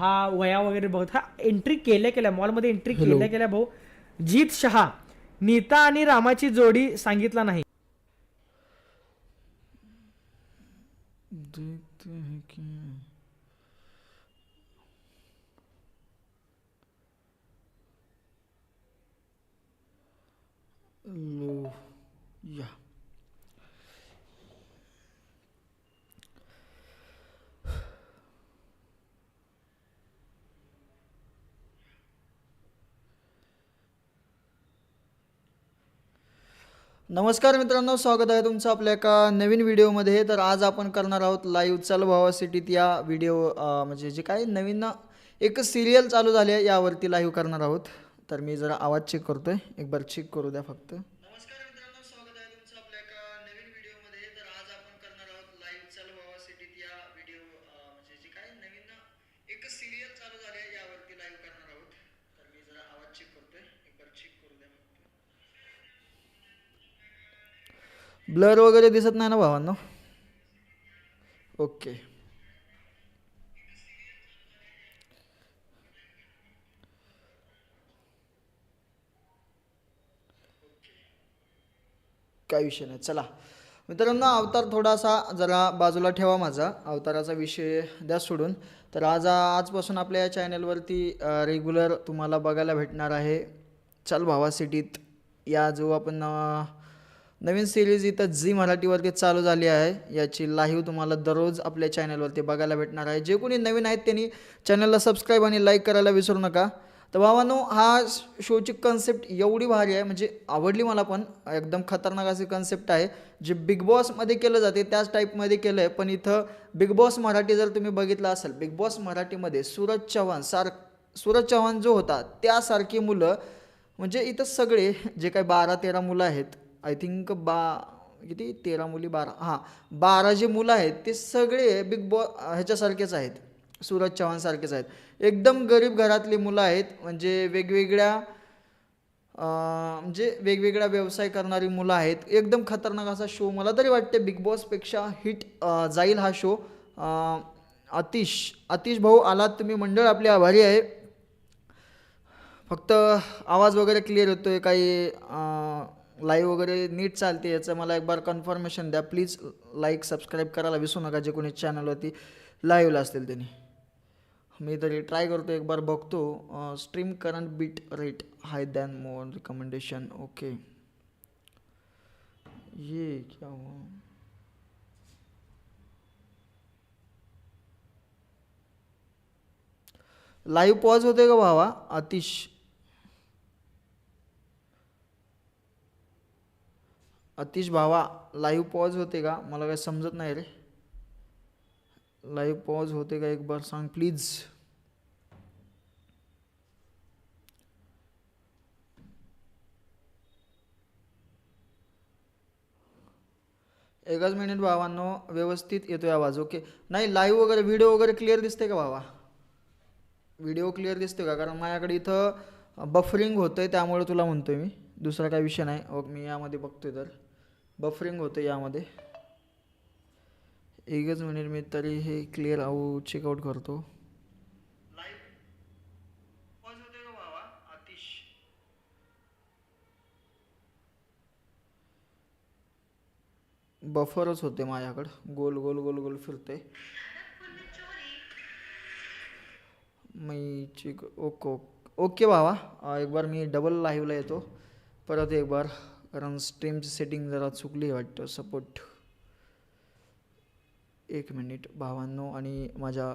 हा वया वगैरे बघत हा एंट्री केल्या केल्या मॉलमध्ये एंट्री केल्या केल्या भाऊ जीत शहा नीता आणि रामाची जोडी सांगितला नाही. देखते हैं कि लो या नमस्कार मित्रांनो स्वागत आहे तुमचं आपल्या एका नवीन व्हिडिओमध्ये. तर आज आपण करणार आहोत लाईव्ह चल भावा सिटीत या व्हिडिओ म्हणजे जे काही नवीन एक सिरियल चालू झाली आहे यावरती लाईव्ह करणार आहोत. तर मी जरा आवाज चेक करतोय. एक बार चेक करू द्या फक्त. नमस्कार सिटीत या व्हिडिओ म्हणजे जे नवीन एक सिरियल चालू झाली आहे ब्लर वगैरे दिसत नाही ना भावांनो? ओके. काय विषय नाही. चला. मित्रांनो अवतार थोडासा जरा बाजूला ठेवा माझा. अवताराचा विषय द्या सोडून. तर आज आजपासून आपल्या या चॅनलवरती रेग्युलर तुम्हाला बघायला भेटणार आहे. चल भावा सिटीत. या जो आपण नवीन सिरीज इथं झी मराठीवरती चालू झाली आहे. याची लाईव्ह तुम्हाला दररोज आपल्या चॅनलवरती बघायला भेटणार आहे. जे कोणी नवीन आहेत त्यांनी चॅनलला सबस्क्राईब आणि लाईक करायला विसरू नका. तर भावानो हा शोची कन्सेप्ट एवढी भारी आहे म्हणजे आवडली मला पण. एकदम खतरनाक अशी कन्सेप्ट आहे जे बिग बॉसमध्ये केलं जाते त्याच टाईपमध्ये केलं आहे पण इथं बिग बॉस मराठी जर तुम्ही बघितलं असेल बिग बॉस मराठीमध्ये सूरज चव्हाण सार सूरज चव्हाण जो होता त्यासारखी मुलं म्हणजे इथं सगळे जे काही बारा तेरा मुलं आहेत आय थिंक बा किती? तेरा मुली बारा. हां. बारा जे मुलं आहेत ते सगळे बिग बॉ ह्याच्यासारखेच आहेत. सूरज चव्हाणसारखेच आहेत. एकदम गरीब घरातली मुलं आहेत म्हणजे वेगवेगळ्या म्हणजे वेगवेगळा व्यवसाय करणारी मुलं आहेत. एकदम खतरनाक असा शो मला तरी वाटते बिग बॉसपेक्षा हिट जाईल हा शो अतिश अतिश भाऊ आलात तुम्ही. मंडळ आपले आभारी आहे. फक्त आवाज वगैरे क्लिअर होतो आहे काही लाईव्ह वगैरे नीट चालते याचं मला एक बार कन्फर्मेशन द्या. प्लीज लाईक सबस्क्राईब करायला विसरू नका जे कोणी चॅनलवरती लाईव्हला असतील त्यांनी. मी तरी ट्राय करतो एक बार बघतो. Stream current bit rate high than more recommendation okay ये क्या हुआ? लाईव्ह पॉज होते का भावा? अतिश. अतिश भावा लाईव्ह पॉज होते का? मला काही समजत नाही रे. लाईव्ह पॉज होते का एक बार सांग प्लीज एकच मिनिट भावांनो व्यवस्थित येतोय आवाज ओके नाही लाईव्ह वगैरे व्हिडिओ वगैरे क्लिअर दिसते का भावा? व्हिडिओ क्लिअर दिसतो का? कारण माझ्याकडे इथं बफरिंग होतं आहे त्यामुळे तुला म्हणतोय मी. दुसरा काय विषय नाही. ओक मी यामध्ये बघतोय तर. बफरिंग होतं यामध्ये. एकच मिनिट मी तरी हे क्लिअर आऊ चेकआउट करतो. बफरच होते माझ्याकडं. गोल गोल गोल गोल फिरते. मी चिक ओके ओके. भावा. अं, एक बार मी डबल लाईव्हला येतो. परत एक बार कारण स्ट्रीमची सेटिंग जरा चुकली वाटतं. सपोर्ट एक मिनिट भावांनो आणि माझ्या